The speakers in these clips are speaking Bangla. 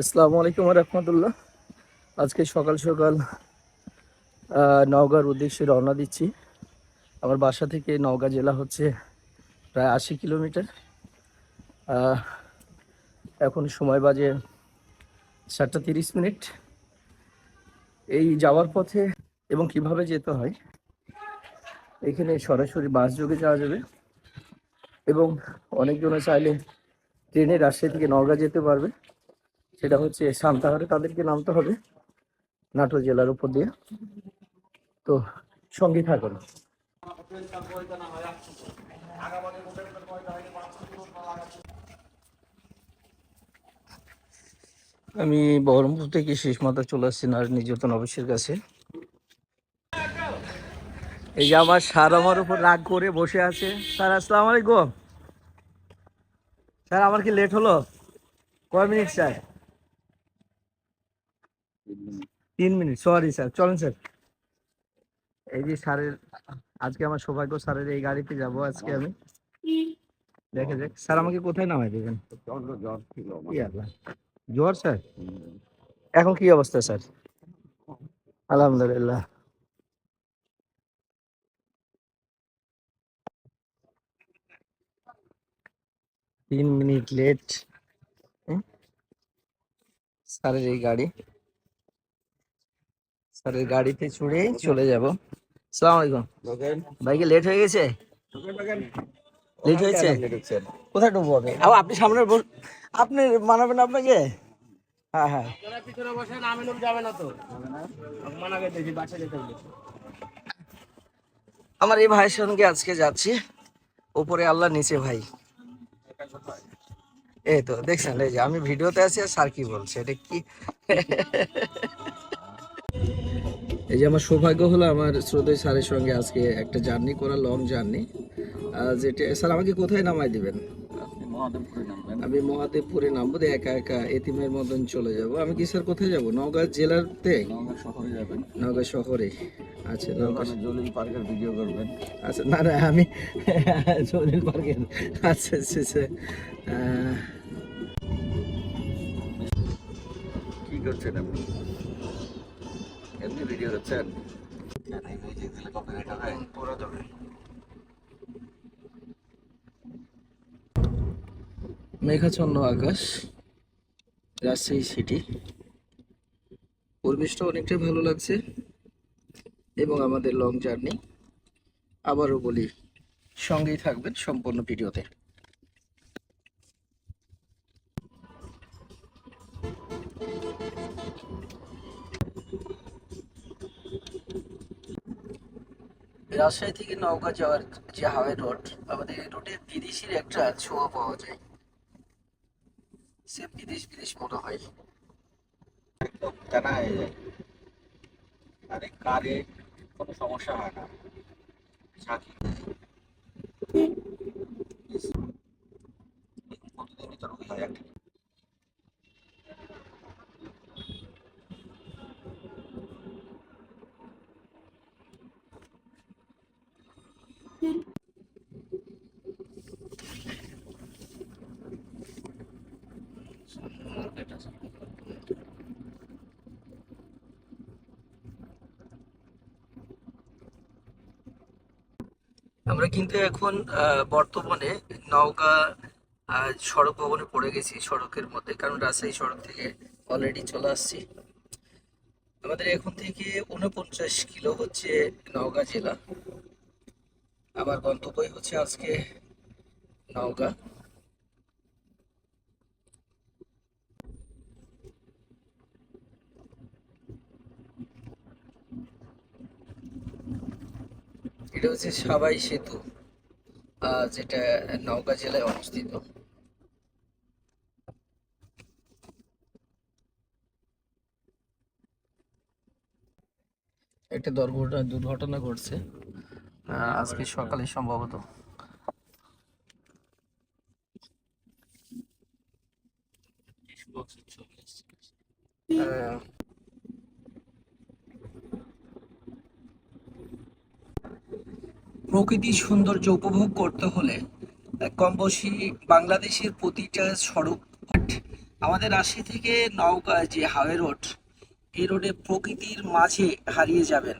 আসসালামু আলাইকুম রহমতুল্লাহ। আজকে সকাল সকাল নওগাঁর উদ্দেশ্যে রওনা দিচ্ছি। আমার বাসা থেকে নওগাঁ জেলা হচ্ছে প্রায় আশি কিলোমিটার। এখন সময় বাজে সাতটা তিরিশ মিনিট। এই যাওয়ার পথে এবং কীভাবে যেতে হয়, এখানে সরাসরি বাস যোগে যাওয়া যাবে। এবং অনেকজনে চাইলে ট্রেনে রাজশাহী থেকে নওগাঁ যেতে পারবে। সেটা হচ্ছে সান্তাহারে তাদেরকে নামতে হবে, নাটোর জেলার উপর দিয়ে। তো সঙ্গে থাকুন। আমি বহরমপুর থেকে শেষ মাথা চলে আসছি নারী নির্যাতন অফিসের কাছে। এই যে আমার স্যার আমার উপর রাগ করে বসে আছে। স্যার, আসসালামু আলাইকুম। স্যার, আমার কি লেট হলো? কয় মিনিট, স্যার? তিন মিনিট সরি স্যার চলেন স্যার এই যে স্যারের আজকে আমার সৌভাগ্য স্যারের এই গাড়িতে যাব আজকে আমি। দেখে যাক স্যার আমাকে কোথায় নামাই দেবেন? জ্বর স্যার এখন কি অবস্থা স্যার আলহামদুলিল্লাহ। তিন মিনিট লেট স্যারের এই গাড়ি। স্যারের গাড়িতে চড়ে চলে যাব। সালাম আলাইকুম। ভাইকে লেট হয়ে গেছে? লেট হয়েছে? কোথায় ঢুকবো আমি? আও, আপনি সামনে বস- আপনি মানাবেন আপনাকে? হ্যাঁ হ্যাঁ। পিছনে বসে নামে লোক যাবে না তো। মানা করে দিয়েছি বাসা যেতে হবে। আমার এই ভাইয়ের সঙ্গে আজকে যাচ্ছি। উপরে আল্লাহ নিচে ভাই। এই তো দেখছেন এই যে আমি ভিডিওতে আছি আর স্যার কি বলছে? এটা কি? এই যে আমার সৌভাগ্য হলো আমার শ্রদ্ধেয় স্যারের সঙ্গে আজকে একটা জার্নি করা লং জার্নি। যেটা স্যার আমাকে কোথায় নামাই দিবেন? আপনি মহাদেবপুরে নামবেন। আমি মহাদেবপুরে নামবো দিয়ে একা একা এতিমের মতন চলে যাব। আমি কি স্যার কোথায় যাব? নওগাঁ জেলাতে? নওগাঁ শহরে যাবেন। নওগাঁ শহরে। আচ্ছা নওগাঁ জলিল পার্কের ভিডিও করবেন। আচ্ছা না না আমি জলিল পার্কের আচ্ছা আচ্ছা আচ্ছা। কি করছেন আপনি? এমনি ভিডিও মেঘাচ্ছন্ন আকাশ, রাজশাহী সিটি পরিবেশটা অনেকটাই ভালো লাগছে এবং আমাদের লং জার্নি আবারও বলি, সঙ্গেই থাকবেন সম্পূর্ণ ভিডিওতে রাজশাহী থেকে নৌকা যাওয়ার যে হাওয়াই রোড, আমাদের এই রোডে বিদেশির একটা ছোঁয়া পাওয়া যায়। সে বিদেশ বিদেশ মনে হয়। জানা হয়ে যায় আরে কারে কোনো সমস্যা হয় না। আমরা কিন্তু এখন বর্তমানে নওগাঁ সড়ক ভবনে পড়ে গেছি, সড়কের মধ্যে, কারণ রাজশাহী সড়ক থেকে অলরেডি চলে আসছি। আমাদের এখন থেকে উনপঞ্চাশ কিলো হচ্ছে নওগাঁ জেলা। আমার গন্তব্যই হচ্ছে আজকে নওগাঁ। এটা হচ্ছে সাবাই সেতু আহ, যেটা নওগাঁ জেলায় অবস্থিত। একটা দুর্ঘটনা দুর্ঘটনা ঘটছে আহ, আজকে সকালে সম্ভবত। আহ, প্রকৃতির সৌন্দর্য উপভোগ করতে হলে কমবসি বাংলাদেশের প্রতিটা সড়ক আমাদের রাশি থেকে নওগাঁ যে হাওয়ে রোড, এই রোডে প্রকৃতির মাঝে হারিয়ে যাবেন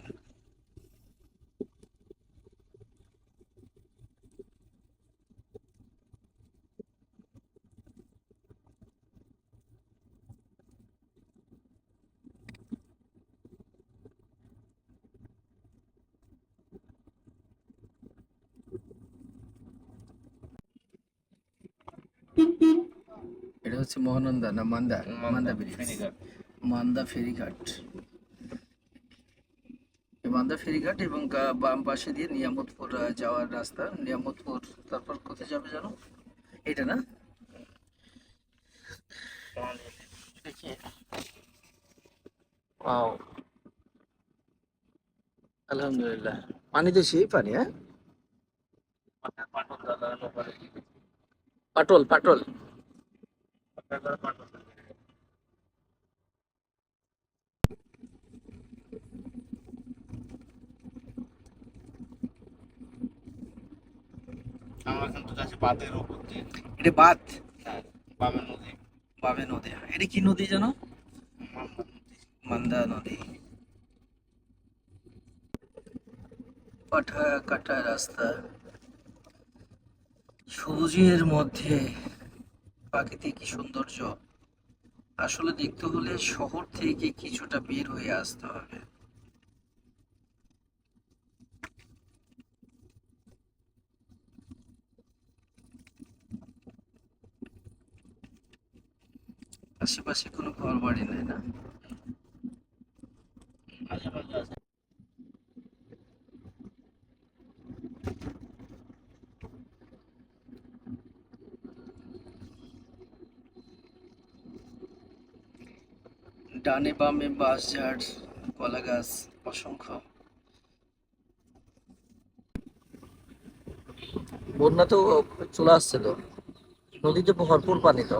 এটা হচ্ছে মহানন্দা না মান্দা? মান্দা ব্রিজ মান্দা ফেরিঘাট। মান্দা ফেরিঘাট এবং বাম পাশে দিয়ে নিয়ামতপুর যাওয়ার রাস্তা। নিয়ামতপুর তারপর কোথায় যাবে জানো? এটা না? আলহামদুলিল্লাহ। পানি তো সেই পানি হ্যাঁ? পাটল পাটল। আমরা কিন্তু যাচ্ছি বাঁধের উপর দিয়ে। এটা বাদ হ্যাঁ বামে নদী। বাবে নদী। এটা কি নদী জানো? মামলা নদী। নদী পাঠা কাটা রাস্তা। সবুজের মধ্যে প্রাকৃতিক সৌন্দর্য? আসলে দেখতে হলে শহর থেকে কিছুটা বের হয়ে আসতে হবে। আশেপাশে কোনো ঘর বাড়ি নেই না? ডানে বামে বাঁশ ঝাড় কলা গাছ অসংখ্য। বন্যা তো চলে আসছে তো। নদীতে ভরপুর পানি তো।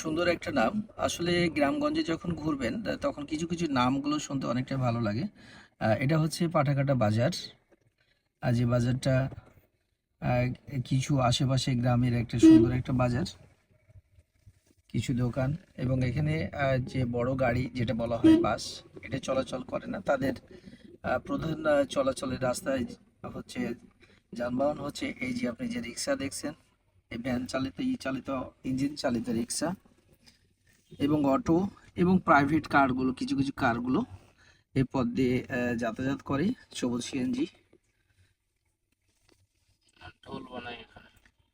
সুন্দর একটা নাম। আসলে গ্রামগঞ্জে যখন ঘুরবেন তখন কিছু কিছু নামগুলো শুনতে অনেকটা ভালো লাগে। এটা হচ্ছে পাঠাকাটা বাজার। আর যে বাজারটা কিছু আশেপাশে গ্রামের একটা সুন্দর একটা বাজার, কিছু দোকান এবং এখানে যে বড় গাড়ি যেটা বলা হয় বাস, এটা চলাচল করে না। তাদের প্রধান চলাচলের রাস্তায় হচ্ছে যানবাহন হচ্ছে এই যে আপনি যে রিক্সা দেখছেন, এই ভ্যান চালিত, ই চালিত, ইঞ্জিন চালিত রিক্সা এবং অটো এবং প্রাইভেট কারগুলো কিছু কিছু কারগুলো এই পথ দিয়ে যাতায়াত করে। সবুজ সিএনজি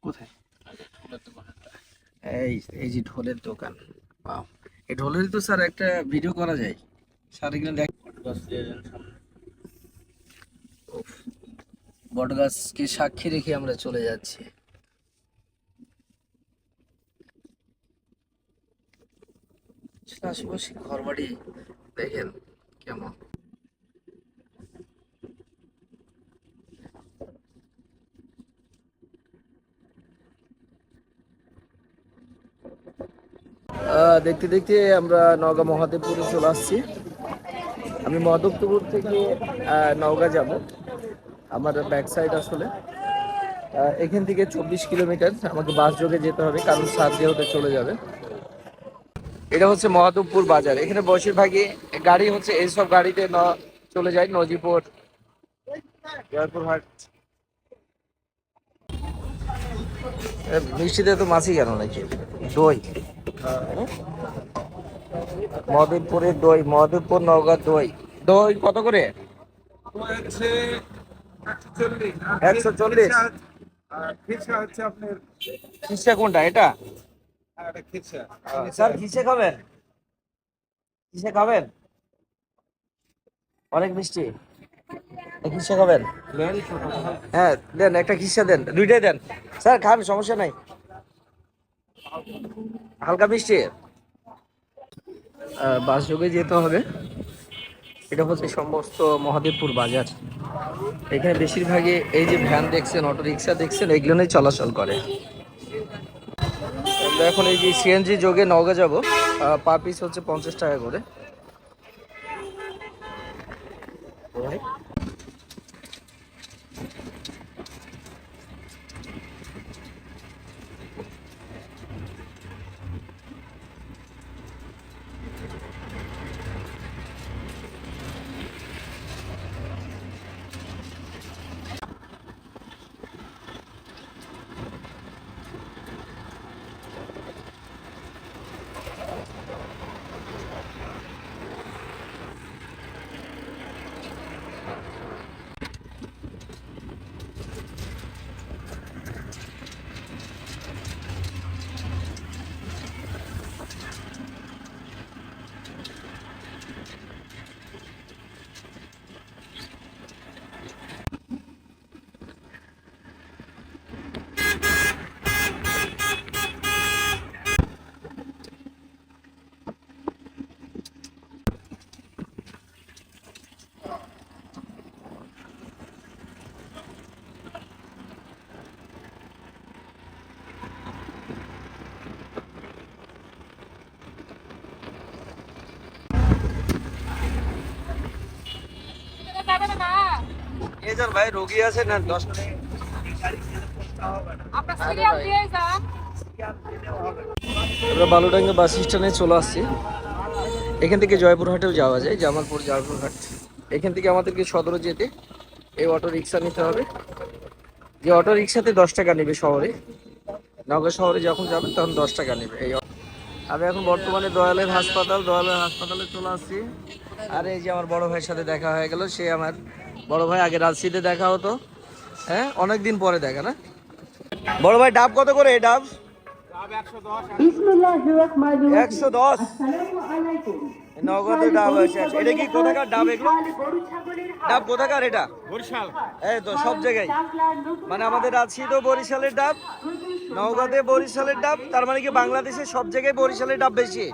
কোথায়? আগে ঢোলের দোকানটা এই এই যে ঢোলের দোকান। Wow. এই ঢোলের তো স্যার একটা ভিডিও করা যায়। স্যার দেখ বটগাছকে সাক্ষী রেখে আমরা চলে যাচ্ছি। আশেপাশে ঘর বাড়ি দেখেন কেমন। দেখতে দেখতে আমরা নওগাঁ মহাদেবপুরে চলে আসছি। আমি মহাদেবপুর থেকে নওগাঁ যাব। আমার ব্যাক সাইড আসলে। এখান থেকে চব্বিশ কিলোমিটার আমাকে বাস যোগে যেতে হবে কারণ সাত যেহেতু চলে যাবে। এটা হচ্ছে মহাদেবপুর বাজার। এখানে বেশিরভাগই গাড়ি হচ্ছে এইসব গাড়িতে চলে যায় নজিপুর জয়পুরহাট। এ, মিষ্টিতে তো মাছই কেন নাকি? দই। মহাদেবপুরের দই মহাদেবপুর নওগাঁ দই। দই কত করে? একশো চল্লিশ। খিসা কোনটা এটা? স্যার কিসে খাবেন? কিসে খাবেন? অনেক মিষ্টি। কিসে খাবেন? হ্যাঁ দেন একটা খিসা দেন দুইটাই দেন। স্যার খান সমস্যা নাই। হালকা আহ, বাস যোগে যেতে হবে। এটা হচ্ছে সমস্ত মহাদেবপুর বাজার। এখানে বেশিরভাগই এই যে ভ্যান দেখছেন অটো রিক্সা দেখছেন এগুলো নিয়ে চলাচল করে। এখন এই যে সিএনজি যোগে নওগাঁ যাব। পার পিস হচ্ছে পঞ্চাশ টাকা করে। যান ভাই রোগী আছে না দশ আমরা বালুডাঙ্গা বাস স্ট্যান্ডে চলে আসছি। এখান থেকে জয়পুরহাটেও যাওয়া যায় জামালপুর জয়পুরহাট এখান থেকে আমাদেরকে সদরে যেতে এই অটো রিক্সা নিতে হবে। যে অটো রিক্সাতে দশ টাকা নেবে শহরে নগর শহরে যখন যাবেন তখন দশ টাকা নেবে এই অটো- আমি এখন বর্তমানে দয়ালের হাসপাতাল দয়ালের হাসপাতালে চলে আসছি। আর এই যে আমার বড় ভাইয়ের সাথে দেখা হয়ে গেল সে আমার বড় ভাই আগে রাজশাহীতে দেখা হতো। হ্যাঁ অনেক দিন পরে দেখা না? বড় ভাই ডাব কত করে এই ডাব? একশো দশ। নগদে ডাব এটা কি কোথাকার ডাব এগুলো? ডাব কোথাকার এটা? বরিশাল। এই তো সব জায়গায়। মানে আমাদের বরিশালের ডাব নওগাঁতে বরিশালের ডাব তার মানে কি বাংলাদেশের সব জায়গায় বরিশালের ডাব বেশি?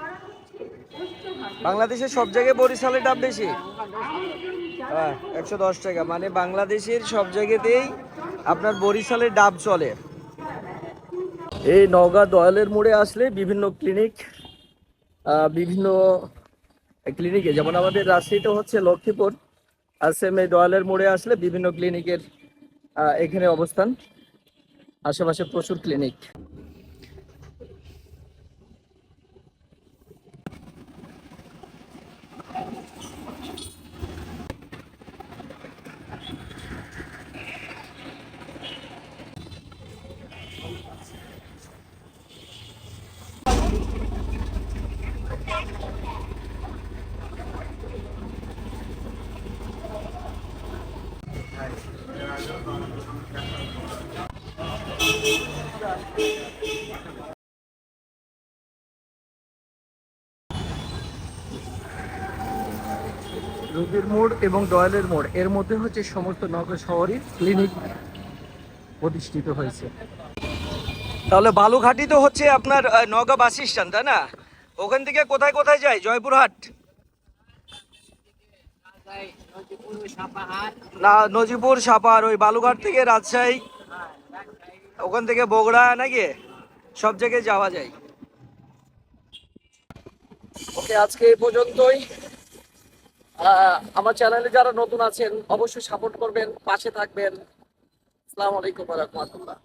বাংলাদেশের সব জায়গায় বরিশালের ডাব বেশি? হ্যাঁ একশো দশ টাকা। মানে বাংলাদেশের সব জায়গাতেই আপনার বরিশালের ডাব চলে। এই নওগাঁ দয়ালের মোড়ে আসলে বিভিন্ন ক্লিনিক বিভিন্ন ক্লিনিকে যেমন আমাদের রাজশাহীতে হচ্ছে লক্ষ্মীপুর আর সেম এই দয়ালের মোড়ে আসলে বিভিন্ন ক্লিনিকের এখানে অবস্থান। আশেপাশে প্রচুর ক্লিনিক মোড় এবং দয়ালের মোড়। এর মধ্যে হচ্ছে সমস্ত নগর শহরের ক্লিনিক প্রতিষ্ঠিত হয়েছে। তাহলে বালুঘাটি তো হচ্ছে আপনার নওগাঁ বাস স্ট্যান্ড তাই না? ওখান থেকে কোথায় কোথায় যায়? জয়পুরহাট? না নজিপুর সাপার ওই বালুঘাট থেকে রাজশাহী ওখান থেকে বগুড়া নাকি? সব জায়গায় যাওয়া যায়। ওকে আজকে এই পর্যন্তই। আমার চ্যানেলে যারা নতুন আছেন অবশ্যই সাপোর্ট করবেন পাশে থাকবেন। আসসালামু আলাইকুম রহমতুল্লাহ।